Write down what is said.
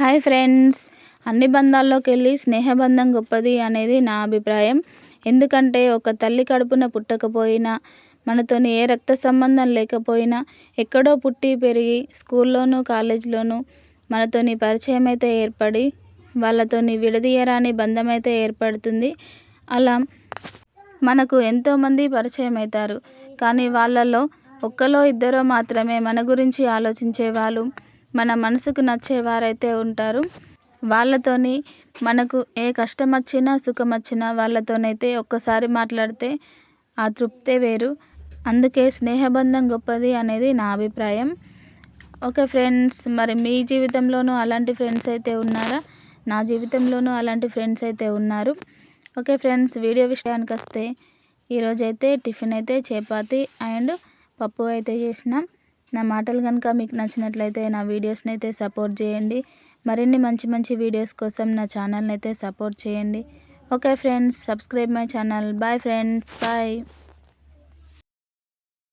Hi friends. అన్ని బంధాల్లోకి వెళ్ళి స్నేహబంధం గొప్పది అనేది నా అభిప్రాయం. ఎందుకంటే ఒక తల్లి కడుపున పుట్టకపోయినా మనతోని ఏ రక్త సంబంధం లేకపోయినా ఎక్కడో పుట్టి పెరిగి స్కూల్లోనూ కాలేజీలోనూ మనతోని పరిచయం అయితే ఏర్పడి వాళ్ళతోని విడదీయరాని బంధం అయితే ఏర్పడుతుంది. అలా మనకు ఎంతోమంది పరిచయం అవుతారు కానీ వాళ్ళలో ఒక్కలో ఇద్దరో మాత్రమే మన గురించి ఆలోచించే వాళ్ళు మన మనసుకు నచ్చేవారైతే ఉంటారు. వాళ్ళతోని మనకు ఏ కష్టం వచ్చినా సుఖం వచ్చినా వాళ్ళతోనైతే ఒక్కసారి మాట్లాడితే ఆ తృప్తే వేరు. అందుకే స్నేహబంధం గొప్పది అనేది నా అభిప్రాయం. ఓకే ఫ్రెండ్స్ మరి మీ జీవితంలోనూ అలాంటి ఫ్రెండ్స్ అయితే ఉన్నారా? నా జీవితంలోనూ అలాంటి ఫ్రెండ్స్ అయితే ఉన్నారు. ఓకే ఫ్రెండ్స్ వీడియో విషయానికి వస్తే ఈరోజైతే టిఫిన్ అయితే చపాతి అండ్ పప్పు అయితే చేసినాం. నా మాటలు కనుక మీకు నచ్చినట్లయితే నా వీడియోస్ని అయితే సపోర్ట్ చేయండి. మరిన్ని మంచి మంచి వీడియోస్ కోసం నా ఛానల్ని అయితే సపోర్ట్ చేయండి. Okay friends subscribe my channel. Bye friends bye.